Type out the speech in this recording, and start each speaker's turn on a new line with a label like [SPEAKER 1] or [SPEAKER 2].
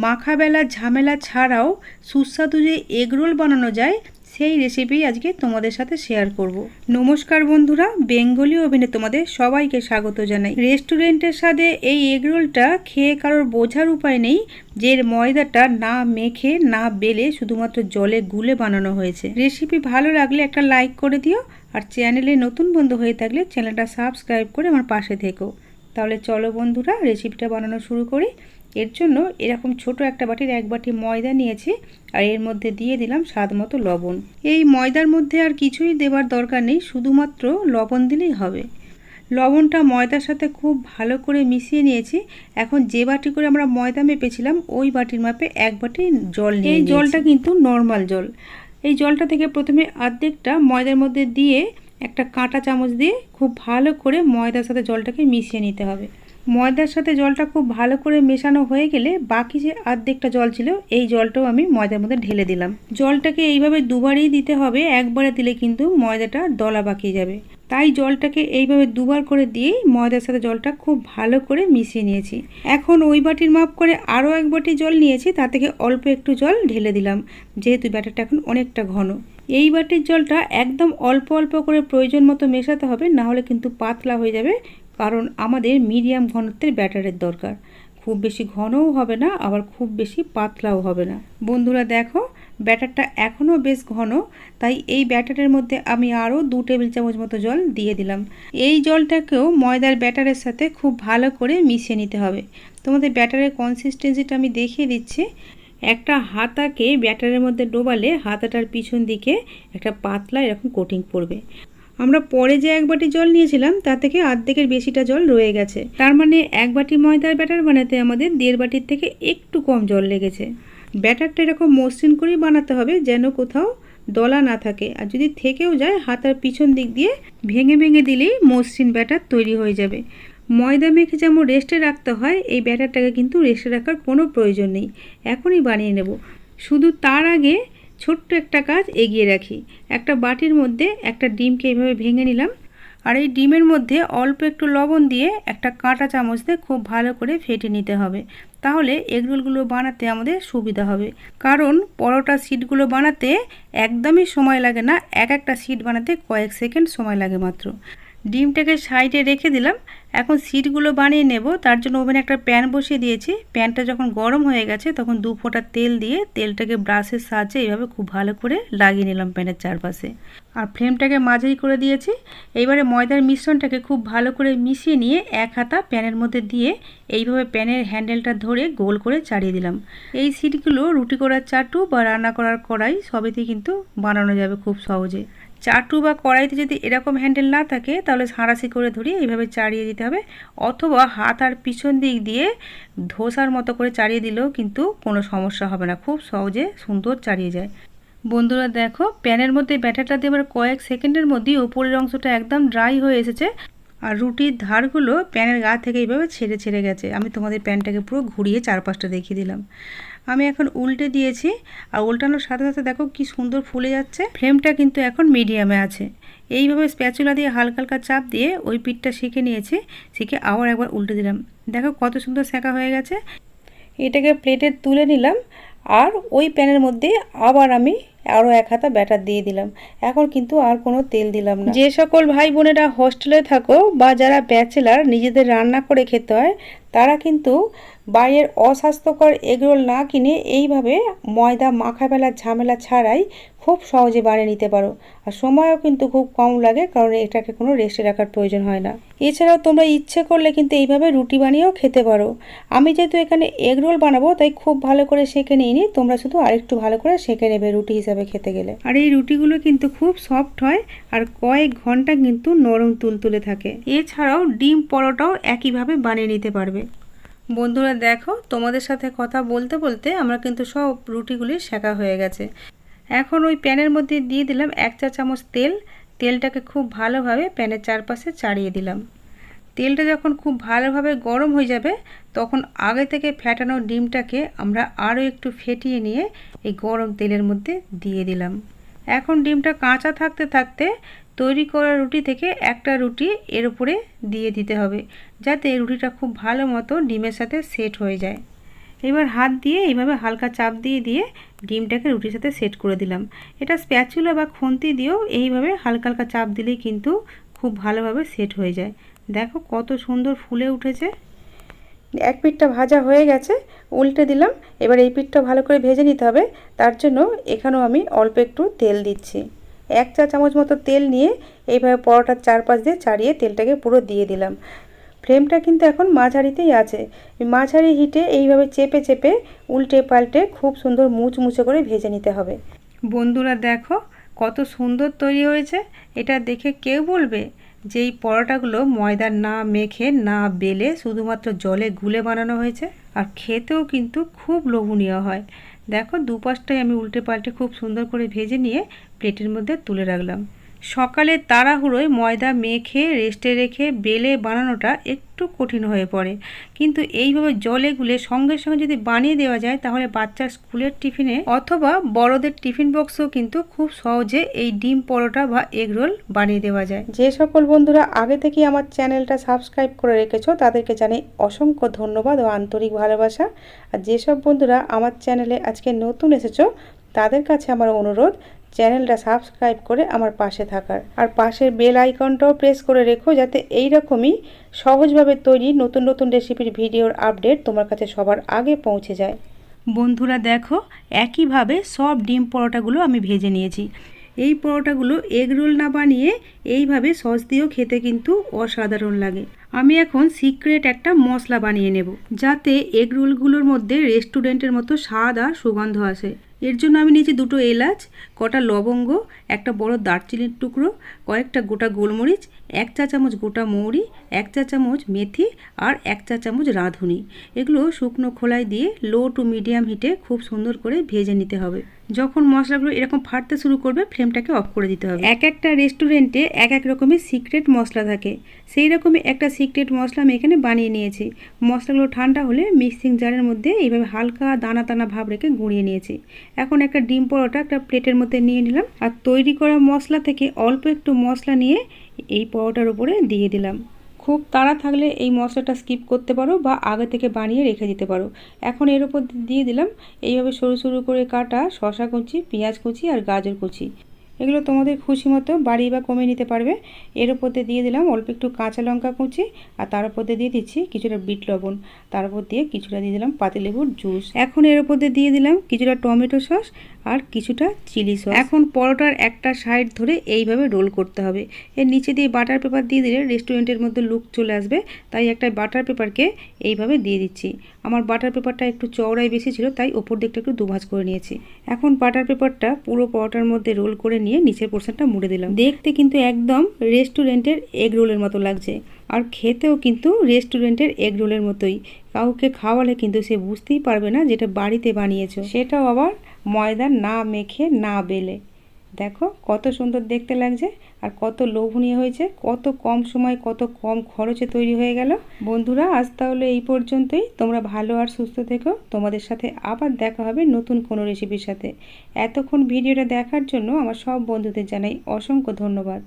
[SPEAKER 1] মাখাবেলা ঝামেলা ছাড়াও সুস্বাদু যে এগরোল বানানো যায়, সেই রেসিপি আজকে তোমাদের সাথে শেয়ার করব। নমস্কার বন্ধুরা, বেঙ্গলি ওভেনে তোমাদের সবাইকে স্বাগত জানাই। রেস্টুরেন্টের সাথে এই এগরোলটা খেয়ে কারোর বোঝার উপায় নেই, যে ময়দাটা না মেখে, না বেলে শুধুমাত্র জলে গুলে বানানো হয়েছে। রেসিপি ভালো লাগলে একটা লাইক করে দিও, আর চ্যানেলে নতুন বন্ধু হয়ে থাকলে চ্যানেলটা সাবস্ক্রাইব করে আমার পাশে থেকো। তাহলে চলো বন্ধুরা রেসিপিটা বানানো শুরু করি। এর জন্য এরকম ছোট একটা বাটির এক বাটি ময়দা নিয়েছি আর এর মধ্যে দিয়ে দিলাম স্বাদ মতো লবণ। এই ময়দার মধ্যে আর কিছুই দেবার দরকার নেই শুধুমাত্র লবণ দিলেই হবে। লবণটা ময়দার সাথে খুব ভালো করে মিশিয়ে নিয়েছি। এখন যে বাটি করে আমরা ময়দা মেপেছিলাম ওই বাটির মাপে এক বাটি জল নিয়ে এই জলটা কিন্তু নর্মাল জল। এই জলটা থেকে প্রথমে অর্ধেকটা ময়দার মধ্যে দিয়ে একটা কাঁটা চামচ দিয়ে খুব ভালো করে ময়দার সাথে জলটাকে মিশিয়ে নিতে হবে। ময়দার সাথে জলটা খুব ভালো করে মেশানো হয়ে গেলে বাকি যে অর্ধেকটা জল ছিল, এই জলটাও আমি ময়দার মধ্যে ঢেলে দিলাম। জলটাকে এইভাবে দুবারই দিতে হবে, একবারে দিলে কিন্তু ময়দাটা দলা বাকিয়ে যাবে। তাই জলটাকে এইভাবে দুবার করে দিয়েই ময়দার সাথে জলটা খুব ভালো করে মিশিয়ে নিয়েছি। এখন ওই বাটির মাপ করে আরও এক বাটি জল নিয়েছি তা থেকে অল্প একটু জল ঢেলে দিলাম, যেহেতু ব্যাটারটা এখন অনেকটা ঘন। এই বাটির জলটা একদম অল্প অল্প করে প্রয়োজন মতো মেশাতে হবে না হলে কিন্তু পাতলা হয়ে যাবে কারণ আমাদের মিডিয়াম ঘনত্বের ব্যাটারের দরকার। খুব বেশি ঘনও হবে না, আবার খুব বেশি পাতলাও হবে না। বন্ধুরা দেখো, ব্যাটারটা এখনও বেশ ঘন, তাই এই ব্যাটারের মধ্যে আমি আরও দু টেবিল চামচ মতো জল দিয়ে দিলাম। এই জলটাকেও ময়দার ব্যাটারের সাথে খুব ভালো করে মিশিয়ে নিতে হবে। তোমাদের ব্যাটারের কনসিস্টেন্সিটা আমি দেখিয়ে দিচ্ছি। একটা হাতাকে ব্যাটারের মধ্যে ডোবালে হাতাটার পিছন দিকে একটা পাতলা এরকম কোটিং পড়বে। আমরা পরে যে এক বাটি জল নিয়েছিলাম তা থেকে অর্ধেকের বেশিটা জল রয়ে গেছে। তার মানে এক বাটি ময়দার ব্যাটার বানাতে আমাদের দেড় বাটির থেকে একটু কম জল লেগেছে। ব্যাটারটা এরকম মসৃণ করেই বানাতে হবে যেন কোথাও দলা না থাকে। আর যদি থেকেও যায়, হাতার পিছন দিক দিয়ে ভেঙে ভেঙে দিলেই মসৃণ ব্যাটার তৈরি হয়ে যাবে। ময়দা মেখে যেমন রেস্টে রাখতে হয়, এই ব্যাটারটাকে কিন্তু রেস্টে রাখার কোনো প্রয়োজন নেই। এখনই বানিয়ে নেব। শুধু তার আগে ছোট্ট একটা কাজ এগিয়ে রাখি। একটা বাটির মধ্যে একটা ডিমকে এইভাবে ভেঙে নিলাম। আর এই ডিমের মধ্যে অল্প একটু লবণ দিয়ে একটা কাঁটা চামচ দিয়ে খুব ভালো করে ফেটে নিতে হবে। তাহলে এগরোলগুলো বানাতে আমাদের সুবিধা হবে। কারণ পরোটা সিটগুলো বানাতে একদমই সময় লাগে না। এক একটা সিট বানাতে কয়েক সেকেন্ড সময় লাগে মাত্র। ডিমটাকে সাইডে রেখে দিলাম। এখন সিটগুলো বানিয়ে নেব। তার জন্য ওভেনে একটা প্যান বসিয়ে দিয়েছি। প্যানটা যখন গরম হয়ে গেছে, তখন দু ফোঁটা তেল দিয়ে তেলটাকে ব্রাশের সাহায্যে এইভাবে খুব ভালো করে লাগিয়ে নিলাম প্যানের চারপাশে। আর ফ্লেমটাকে মাঝারি করে দিয়েছি। এইবারে ময়দার মিশ্রণটাকে খুব ভালো করে মিশিয়ে নিয়ে এক হাতা প্যানের মধ্যে দিয়ে এইভাবে প্যানের হ্যান্ডেলটা ধরে গোল করে চাড়িয়ে দিলাম। এই সিটগুলো রুটি করার চাটু বা রান্না করার কড়াই সবেতেই কিন্তু বানানো যাবে খুব সহজে। চাটু বা কড়াইতে যদি এরকম হ্যান্ডেল না থাকে, তাহলে সাঁড়াশি করে ধরিয়ে এইভাবে চাড়িয়ে দিতে হবে। অথবা হাত আর পিছন দিক দিয়ে ধোসার মতো করে চাড়িয়ে দিলেও কিন্তু কোনো সমস্যা হবে না। খুব সহজে সুন্দর চাড়িয়ে যায়। বন্ধুরা দেখো, প্যানের মধ্যে ব্যাটারটা দেওয়ার কয়েক সেকেন্ডের মধ্যেই ওপরের অংশটা একদম ড্রাই হয়ে এসেছে। আর রুটির ধারগুলো প্যানের গা থেকে এইভাবে ছেড়ে ছেড়ে গেছে। আমি তোমাদের প্যানটাকে পুরো ঘুরিয়ে চারপাশটা দেখিয়ে দিলাম। আমি এখন উল্টে দিয়েছি, আর উল্টানোর সাথে সাথে দেখো কি সুন্দর ফুলে যাচ্ছে। ফ্লেমটা কিন্তু এখন মিডিয়ামে আছে। এইভাবে স্প্যাচুলা দিয়ে হালকা হালকা চাপ দিয়ে ওই পিঠটা শিখে নিয়েছি, শিখে আবার একবার উল্টে দিলাম। দেখো কত সুন্দর সেঁকা হয়ে গেছে। এটাকে প্লেটে তুলে নিলাম, আর ওই প্যানের মধ্যে আবার আমি আরও এক হাতা ব্যাটার দিয়ে দিলাম। এখন কিন্তু আর কোনো তেল দিলাম না। যে সকল ভাই বোনেরা হোস্টেলে থাকো বা যারা ব্যাচেলার নিজেদের রান্না করে খেতে হয়, তারা কিন্তু বাইরের অস্বাস্থ্যকর এগরোল না কিনে এইভাবে ময়দা মাখা ফেলার ঝামেলা ছাড়াই খুব সহজে বানিয়ে নিতে পারো। আর সময়ও কিন্তু খুব কম লাগে কারণ এটাকে কোনো রেস্টে রাখার প্রয়োজন হয় না। এছাড়াও তোমরা ইচ্ছে করলে কিন্তু এইভাবে রুটি বানিয়েও খেতে পারো। আমি যেহেতু এখানে এগরোল বানাবো, তাই খুব ভালো করে সেঁকে নিইনি। তোমরা শুধু আরেকটু ভালো করে সেঁকে নেবে রুটি হিসাবে। খেতে গেলে। আর এই রুটিগুলো কিন্তু খুব সফট হয় আর কয়েক ঘণ্টা কিন্তু নরম তুলতুলে থাকে। এছাড়াও ডিম পরোটাও একইভাবে বানিয়ে নিতে পারবে। বন্ধুরা দেখো, তোমাদের সাথে কথা বলতে বলতে আমরা কিন্তু সব রুটিগুলি শেখা হয়ে গেছে। এখন ওই প্যানের মধ্যে দিয়ে দিলাম এক চা চামচ তেল। তেলটাকে খুব ভালোভাবে প্যানের চারপাশে চাড়িয়ে দিলাম। তেলটা যখন খুব ভালোভাবে গরম হয়ে যাবে, তখন আগে থেকে ফ্যাটানো ডিমটাকে আমরা আরও একটু ফেটিয়ে নিয়ে এই গরম তেলের মধ্যে দিয়ে দিলাম। এখন ডিমটা কাঁচা থাকতে থাকতে তৈরি করা রুটি থেকে একটা রুটি এর উপরে দিয়ে দিতে হবে, যাতে রুটিটা খুব ভালো মতো ডিমের সাথে সেট হয়ে যায়। এবার হাত দিয়ে এইভাবে হালকা চাপ দিয়ে দিয়ে ডিমটাকে রুটির সাথে সেট করে দিলাম। এটা স্প্যাচুলা বা খুন্তি দিয়েও এইভাবে হালকা হালকা চাপ দিলেই কিন্তু খুব ভালোভাবে সেট হয়ে যায়। দেখো কত সুন্দর ফুলে উঠেছে। এক পিঠটা ভাজা হয়ে গেছে উল্টে দিলাম এবার এই পিঠটা ভালো করে ভেজে নিতে হবে তার জন্য এখানেও আমি অল্প একটু তেল দিচ্ছি। এক চা চামচ মতো তেল নিয়ে এইভাবে পরোটার চারপাশ দিয়ে চাড়িয়ে তেলটাকে পুরো দিয়ে দিলাম। ফ্লেমটা কিন্তু এখন মাঝারিতেই আছে। মাঝারি হিটে এইভাবে চেপে চেপে উল্টে পাল্টে খুব সুন্দর মুচমুচে করে ভেজে নিতে হবে। বন্ধুরা দেখো কত সুন্দর তৈরি হয়েছে এটা দেখে কেউ বলবে যে এই পরোটাগুলো ময়দার না মেখে, না বেলে শুধুমাত্র জলে গুলে বানানো হয়েছে আর খেতেও কিন্তু খুব লোভনীয় হয়। দেখো দুপাশটাই আমি উল্টে পাল্টে খুব সুন্দর করে ভেজে নিয়ে প্লেটের মধ্যে তুলে রাখলাম। সকালে তাড়াহুড়োয় ময়দা মেখে, রেস্টে রেখে বেলে বানানোটা একটু কঠিন হয়ে পড়ে। কিন্তু এইভাবে জলে গুলে সঙ্গে সঙ্গে যদি বানিয়ে দেওয়া যায়, তাহলে বাচ্চার স্কুলের টিফিনে অথবা বড়দের টিফিন বক্সও কিন্তু খুব সহজে এই ডিম পরোটা বা এগ রোল বানিয়ে দেওয়া যায়। যে সকল বন্ধুরা আগে থেকেই আমার চ্যানেলটা সাবস্ক্রাইব করে রেখেছো, তাদেরকে জানাই অসংখ্য ধন্যবাদ ও আন্তরিক ভালোবাসা। আর যেসব বন্ধুরা আমার চ্যানেলে আজকে নতুন এসেছ, তাদের কাছে আমার অনুরোধ চ্যানেলটা সাবস্ক্রাইব করে আমার পাশে থাকার। আর পাশের বেল আইকনটাও প্রেস করে রেখো যাতে এই রকমই সহজভাবে তৈরি নতুন নতুন রেসিপির ভিডিওর আপডেট তোমার কাছে সবার আগে পৌঁছে যায়। বন্ধুরা দেখো, একইভাবে সব ডিম পরোটাগুলো আমি ভেজে নিয়েছি। এই পরোটাগুলো এগ রোল না বানিয়ে এইভাবে সস দিয়েও খেতে কিন্তু অসাধারণ লাগে। আমি এখন সিক্রেট একটা মশলা বানিয়ে নেব, যাতে এগ রোলগুলোর মধ্যে রেস্টুরেন্টের মতো স্বাদ আর সুগন্ধ আসে। এর জন্য আমি নিয়েছি দুটো এলাচ, কটা লবঙ্গ, একটা বড় দারচিনির টুকরো, কয়েকটা গোটা গোলমরিচ, এক চা চামচ গোটা মৌরি, এক চা চামচ মেথি আর এক চা চামচ রাঁধুনি। এগুলো শুকনো খোলায় দিয়ে লো টু মিডিয়াম হিটে খুব সুন্দর করে ভেজে নিতে হবে। যখন মশলাগুলো এরকম ফাটতে শুরু করবে, ফ্লেমটাকে অফ করে দিতে হবে। এক একটা রেস্টুরেন্টে এক এক রকমের সিক্রেট মশলা থাকে। সেই রকমই একটা সিক্রেট মশলা আমি এখানে বানিয়ে নিয়েছি। মশলাগুলো ঠান্ডা হলে মিক্সিং জারের মধ্যে এইভাবে হালকা দানা দানা ভাব রেখে গুঁড়িয়ে নিয়েছি। এখন একটা ডিম পরোটা একটা প্লেটের মধ্যে নিয়ে নিলাম আর তৈরি করা মশলা থেকে অল্প একটু মশলা নিয়ে এই পরোটার উপরে দিয়ে দিলাম। খুব তাড়া থাকলে এই মশলাটা স্কিপ করতে পারো বা আগে থেকে বানিয়ে রেখে দিতে পারো। এখন এর উপর দিয়ে দিলাম। এইভাবে সরু সরু করে কাটা শশা কুচি, পেঁয়াজ কুচি আর গাজর কুচি। এগুলো তোমাদের খুশি মতো বাড়িয়ে বা কমিয়ে নিতে পারবে। এর উপর দিয়ে দিলাম অল্প একটু কাঁচা লঙ্কা কুচি আর তার উপর দিয়ে দিচ্ছি কিছুটা বিট লবণ। তার উপর দিয়ে কিছুটা দিয়ে দিলাম পাতিলেবুর জুস। এখন এর উপর দিয়ে দিলাম কিছুটা টমেটো সস আর কিছুটা চিলি সস। এখন পরোটার একটা সাইড ধরে এইভাবে রোল করতে হবে। এর নিচে দিয়ে বাটার পেপার দিয়ে দিলে রেস্টুরেন্টের মধ্যে লুক চলে আসবে। তাই একটা বাটার পেপারকে এইভাবে দিয়ে দিচ্ছি। আমার বাটার পেপারটা একটু চওড়াই বেশি ছিল, তাই ওপর দিকটা একটু দুভাজ করে নিয়েছি। এখন বাটার পেপারটা পুরো পরোটার মধ্যে রোল করে নিয়ে নিচের পোর্শনটা মুড়ে দিলাম। দেখতে কিন্তু একদম রেস্টুরেন্টের এগ রোলের মতো লাগছে। আর খেতেও কিন্তু রেস্টুরেন্টের এগ রোলের মতোই। কাউকে খাওয়ালে কিন্তু সে বুঝতেই পারবে না যেটা বাড়িতে বানিয়েছো। সেটাও আবার ময়দা না মেখে না বেলে। দেখো, কত সুন্দর দেখতে লাগছে আর কত লোভনীয় হয়েছে, কত কম সময়, কত কম খরচে তৈরি হয়ে গেল। বন্ধুরা, আজ তাহলে এই পর্যন্তই। তোমরা ভালো আর সুস্থ থেকো। তোমাদের সাথে আবার দেখা হবে নতুন কোনো রেসিপির সাথে। এতক্ষণ ভিডিওটা দেখার জন্য আমার সব বন্ধুদের জানাই অসংখ্য ধন্যবাদ।